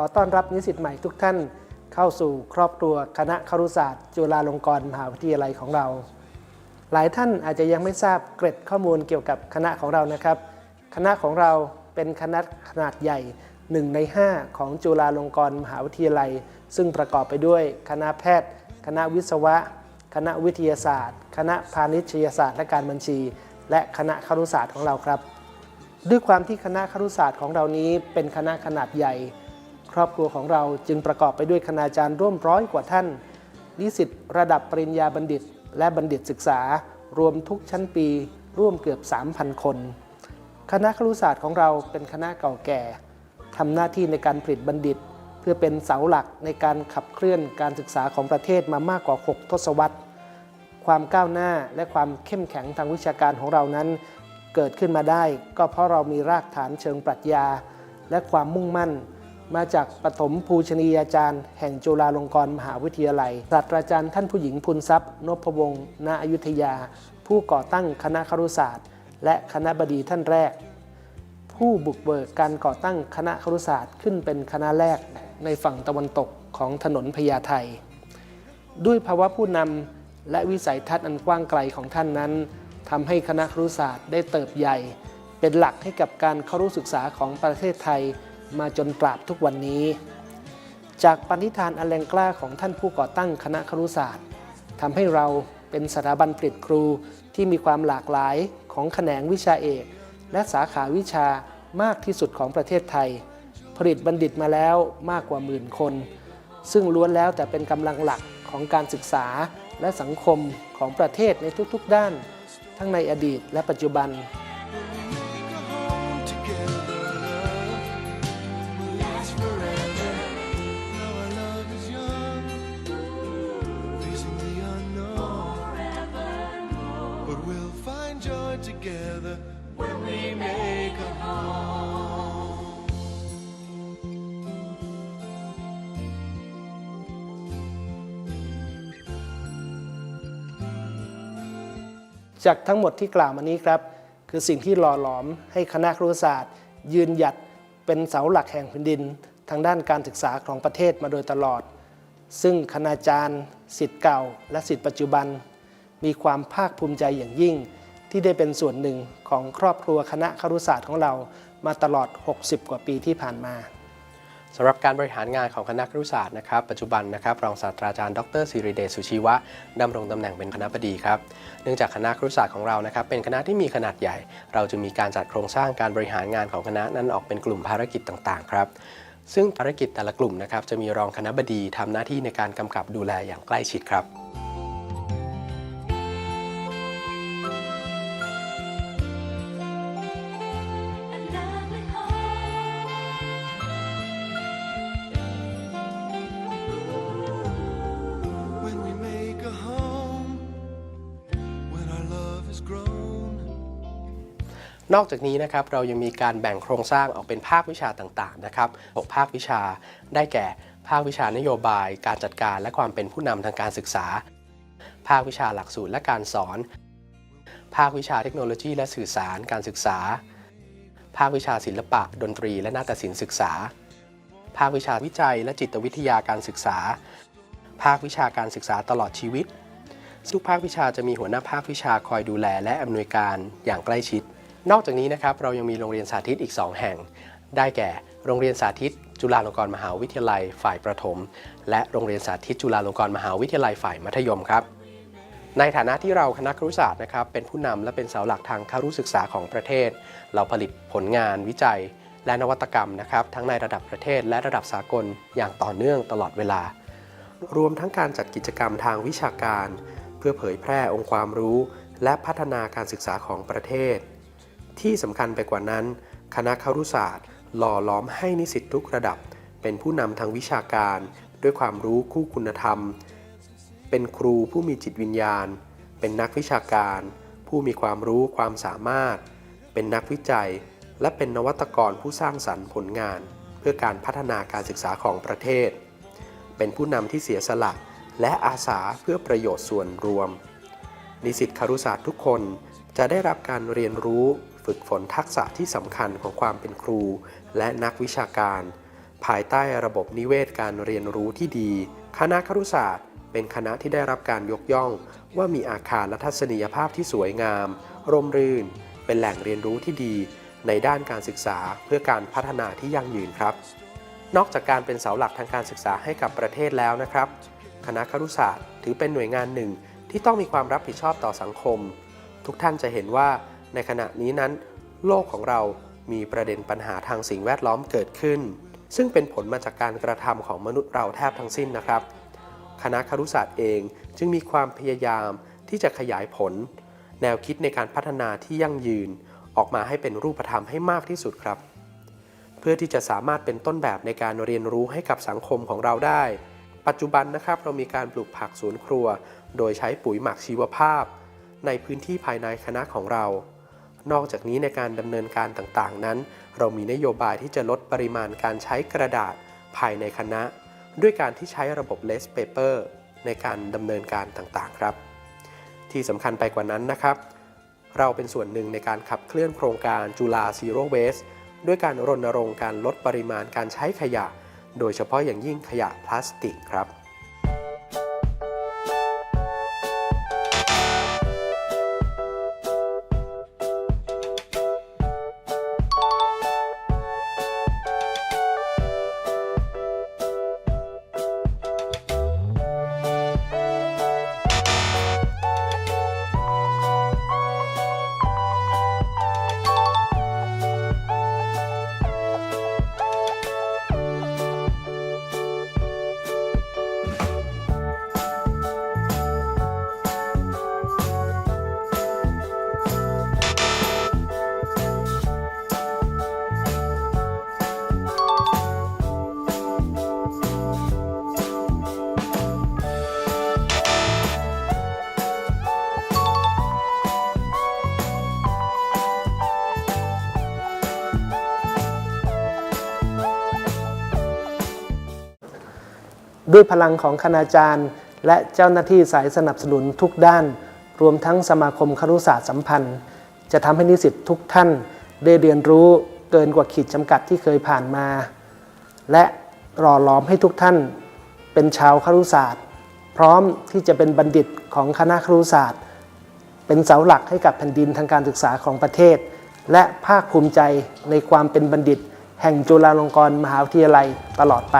ขอต้อนรับนิสิตใหม่ทุกท่านเข้าสู่ครอบครัวคณะครุศาสตร์ จุฬาลงกรณ์มหาวิทยาลัยของเรา หลายท่านอาจจะยังไม่ทราบเกร็ดข้อมูลเกี่ยวกับคณะของเรานะครับ คณะของเราเป็นคณะขนาดใหญ่หนึ่งใน 5 ของจุฬาลงกรณ์มหาวิทยาลัย ซึ่งประกอบไปด้วยคณะแพทย์ คณะวิศวะ คณะวิทยาศาสตร์ คณะพาณิชยศาสตร์และการบัญชี และคณะครุศาสตร์ของเราครับ ด้วยความที่คณะครุศาสตร์ของเรานี้เป็นคณะขนาดใหญ่ ครอบครัวของเราจึงประกอบไปด้วยคณาจารย์ร่วมร้อยกว่าท่าน นิสิตระดับปริญญาบัณฑิต และบัณฑิตศึกษารวมทุกชั้นปี ร่วมเกือบ 3,000 คน คณะครุศาสตร์ของเราเป็นคณะเก่าแก่ทำหน้าที่ในการผลิตบัณฑิต เพื่อเป็นเสาหลักในการขับเคลื่อนการศึกษาของประเทศมามากกว่า 6 ทศวรรษ ความก้าวหน้าและความเข้มแข็งทางวิชาการของเรานั้น เกิดขึ้นมาได้ ก็เพราะเรามีรากฐานเชิงปรัชญา และความมุ่งมั่น มาจากปฐมภูชนียาจารย์ แห่งจุฬาลงกรณ์มหาวิทยาลัย ศาสตราจารย์ท่านผู้หญิงพุนทรัพย์นพวงศ์ณอยุธยา ผู้ก่อตั้งคณะครุศาสตร์ และคณะบดีท่านแรก ผู้บุกเบิกการก่อตั้งคณะครุศาสตร์ขึ้นเป็นคณะแรกในฝั่งตะวันตกของถนนพญาไทด้วยภาวะผู้นำและวิสัยทัศน์อันกว้างไกลของท่านนั้นทำให้คณะครุศาสตร์ได้เติบใหญ่ เป็นหลักให้กับการเข้ารู้ศึกษาของประเทศไทย มาจนตราบทุกวันนี้ จากปณิธานอันแรงกล้าของท่านผู้ก่อตั้งคณะครุศาสตร์ทำให้เราเป็นสถาบันผลิตครูที่มีความหลากหลายของแขนงวิชาเอก และสาขาวิชามากที่สุดของประเทศไทย ผลิตบัณฑิตมาแล้วมากกว่าหมื่นคน ซึ่งล้วนแล้วแต่เป็นกำลังหลักของการศึกษาและสังคมของประเทศในทุกๆด้าน ทั้งในอดีตและปัจจุบัน จากทั้งหมดที่กล่าวมานี้ครับ คือสิ่งที่หล่อหลอมให้คณะครุศาสตร์ ยืนหยัดเป็นเสาหลักแห่งแผ่นดิน ทางด้านการศึกษาของประเทศมาโดยตลอด ซึ่งคณาจารย์สิทธิ์เก่า และสิทธิ์ปัจจุบัน มีความภาคภูมิใจอย่างยิ่ง ที่ได้เป็นส่วนหนึ่งของครอบครัวคณะครุศาสตร์ของเรามาตลอด 60 กว่าปีที่ผ่านมาสำหรับการบริหารงานของคณะครุศาสตร์นะครับปัจจุบันนะครับรองศาสตราจารย์ดรสิริเดชสุชีวะดำรงตำแหน่งเป็นคณะบดีครับเนื่องจากคณะครุศาสตร์ของเรานะครับเป็นคณะที่มีขนาดใหญ่ เราจะมีการจัดโครงสร้างการบริหารงานของคณะนั้นออกเป็นกลุ่มภารกิจต่างๆครับซึ่งภารกิจแต่ละกลุ่มนะครับจะมีรองคณะบดีทำหน้าที่ในการกำกับดูแลอย่างใกล้ชิดครับ นอกจากนี้นะครับเรายังมีการแบ่งโครงสร้างออกเป็นภาควิชาต่างๆนะครับหกภาควิชาได้แก่ ภาควิชานโยบาย การจัดการและความเป็นผู้นำทางการศึกษา ภาควิชาหลักสูตรและการสอน ภาควิชาเทคโนโลยี และสื่อสารการศึกษา ภาควิชาศิลปะ ดนตรี และนาฏศิลป์ศึกษา ภาควิชาวิจัย และจิตวิทยาการศึกษา ภาควิชาการศึกษาตลอดชีวิตทุกภาควิชาจะมีหัวหน้าภาควิชาคอยดูแลและอำนวยการอย่างใกล้ชิด นอกจากนี้นะครับเรายังมีโรงเรียนสาธิตอีก 2 แห่ง ได้แก่โรงเรียนสาธิต จุฬาลงกรณ์มหาวิทยาลัยฝ่ายประถม และโรงเรียนสาธิตจุฬาลงกรณ์มหาวิทยาลัยฝ่ายมัธยมครับ ในฐานะที่เราคณะครุศาสตร์นะครับเป็นผู้นำและเป็นเสาหลักทางคารุศึกษาของประเทศ เราผลิตผลงานวิจัย และนวัตกรรมนะครับทั้งในระดับประเทศ และระดับสากลอย่างต่อเนื่องตลอดเวลา รวมทั้งการจัดกิจกรรมทางวิชาการ เพื่อเผยแพร่องค์ความรู้ และพัฒนาการศึกษาของประเทศ ที่สำคัญไปกว่านั้น คณะครุศาสตร์ หล่อล้อมให้นิสิตทุกระดับ เป็นผู้นำทางวิชาการ ด้วยความรู้คู่คุณธรรม เป็นครูผู้มีจิตวิญญาณ เป็นนักวิชาการ ผู้มีความรู้ความสามารถ เป็นนักวิจัย และเป็นนวัตกรผู้สร้างสรรค์ผลงาน เพื่อการพัฒนาการศึกษาของประเทศ เป็นผู้นำที่เสียสละและอาสาเพื่อประโยชน์ส่วนรวม นิสิตคารุศาสตร์ทุกคนจะได้รับการเรียนรู้ ฝึกฝนทักษะที่สำคัญของความเป็นครู และนักวิชาการ ภายใต้ระบบนิเวศการเรียนรู้ที่ดี คณะครุศาสตร์ เป็นคณะที่ได้รับการยกย่อง ว่ามีอาคารและทัศนียภาพที่สวยงาม ร่มรื่น เป็นแหล่งเรียนรู้ที่ดี ในด้านการศึกษาเพื่อการพัฒนาที่ยั่งยืนครับ นอกจากการเป็นเสาหลักทางการศึกษาให้กับประเทศแล้วนะครับ คณะครุศาสตร์ ถือเป็นหน่วยงานหนึ่งที่ต้องมีความรับผิดชอบต่อสังคม ทุกท่านจะเห็นว่า ในขณะนี้นั้น โลกของเรามีประเด็นปัญหาทางสิ่งแวดล้อมเกิดขึ้น ซึ่งเป็นผลมาจากการกระทำของมนุษย์เราแทบทั้งสิ้นนะครับ คณะครุศาสตร์เองจึงมีความพยายามที่จะขยายผล แนวคิดในการพัฒนาที่ยั่งยืนออกมาให้เป็นรูปธรรมให้มากที่สุดครับ เพื่อที่จะสามารถเป็นต้นแบบในการเรียนรู้ให้กับสังคมของเราได้ ปัจจุบันนะครับเรามีการปลูกผักสวนครัว โดยใช้ปุ๋ยหมักชีวภาพ ในพื้นที่ภายในคณะของเรา นอกจากนี้ในการดำเนินการต่างๆ นั้น เรามีนโยบายที่จะลดปริมาณการใช้กระดาษภายในคณะ ด้วยการที่ใช้ระบบ less paper ในการดำเนินการต่างๆ ครับ ที่สำคัญไปกว่านั้นนะครับ เราเป็นส่วนหนึ่งในการขับเคลื่อนโครงการจุฬา Zero Waste ด้วยการรณรงค์การลดปริมาณการใช้ขยะ โดยเฉพาะอย่างยิ่งขยะพลาสติกครับ ด้วยพลังของคณาจารย์ และเจ้าหน้าที่สายสนับสนุนทุกด้าน รวมทั้งสมาคมครุศาสตร์สัมพันธ์ จะทำให้นิสิตทุกท่านได้เรียนรู้เกินกว่าขีดจำกัดที่เคยผ่านมา และหล่อหลอมให้ทุกท่าน เป็นชาวครุศาสตร์ พร้อมที่จะเป็นบัณฑิตของคณะครุศาสตร์ เป็นเสาหลักให้กับแผ่นดินทางการศึกษาของประเทศ และภาคภูมิใจในความเป็นบัณฑิต แห่งจุฬาลงกรณ์มหาวิทยาลัยตลอดไป